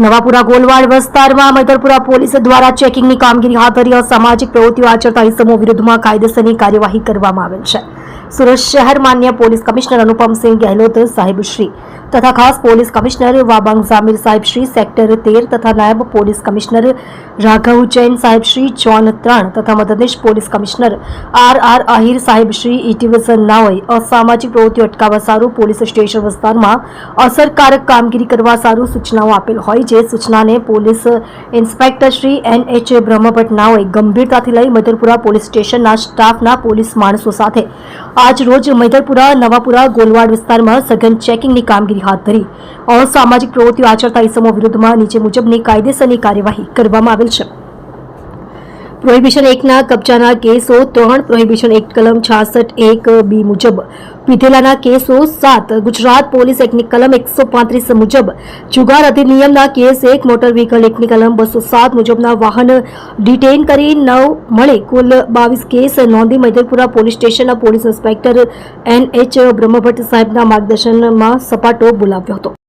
નવાપુરા ગોલવાડ વિસ્તારમાં મૈતરપુરા પોલીસ દ્વારા ચેકિંગની કામગીરી હાથ ધરી અસામાજિક પ્રવૃત્તિઓ આચરતા ઇસમો વિરુદ્ધમાં કાયદેસરની કાર્યવાહી કરવામાં આવેલ છે. સુરત શહેર માન્ય પોલીસ કમિશનર અનુપમસિંહ ગેહલોત સાહેબશ્રી તથા ખાસ પોલીસ કમિશનર વાબાંગ ઝામીર સાહેબશ્રી સેક્ટર તેર તથા નાયબ પોલીસ કમિશનર રાઘવ જૈન સાહેબશ્રી જોન ત્રણ તથા મદદનીશ police commissioner R R Ahir સાહેબશ્રી નાઓએ અસામાજિક પ્રવૃત્તિઓ અટકાવવા સારું પોલીસ સ્ટેશન વિસ્તારમાં અસરકારક કામગીરી કરવા સારું સૂચનાઓ આપેલ હોય જે સૂચનાને police inspector Shri N H Brahmbhatt નાઓએ ગંભીરતાથી લઈ મધરપુરા પોલીસ સ્ટેશનના સ્ટાફના પોલીસ માણસો સાથે આજ રોજ મૈદરપુરા, નવાપુરા, ગોલવાડ વિસ્તારમાં સઘન ચેકિંગની કામગીરી હાથ ધરી. અસામાજિક પ્રવૃત્તિઓ આચરતા ઇસમો વિરુદ્ધમાં નીચે મુજબની કાયદેસરની કાર્યવાહી કરવામાં આવેલ છે. પ્રોહિબિશન એકના કબજાના કેસો ત્રણ, પ્રોહિબિશન એક્ટ કલમ છાસઠ એક બી મુજબ. પીધેલાના કેસો સાત, ગુજરાત પોલીસ એક્ટની કલમ એકસો પાંત્રીસ મુજબ. જુગાર અધિનિયમના કેસ એક, મોટર વ્હીકલ એક્ટની કલમ બસો સાત મુજબના વાહન ડિટેઇન કરી નવ મળે. કુલ બાવીસ કેસ નોંધી મૈદલપુરા પોલીસ સ્ટેશનના police inspector N H. Brahmbhatt સાહેબના માર્ગદર્શનમાં સપાટો બોલાવ્યો હતો.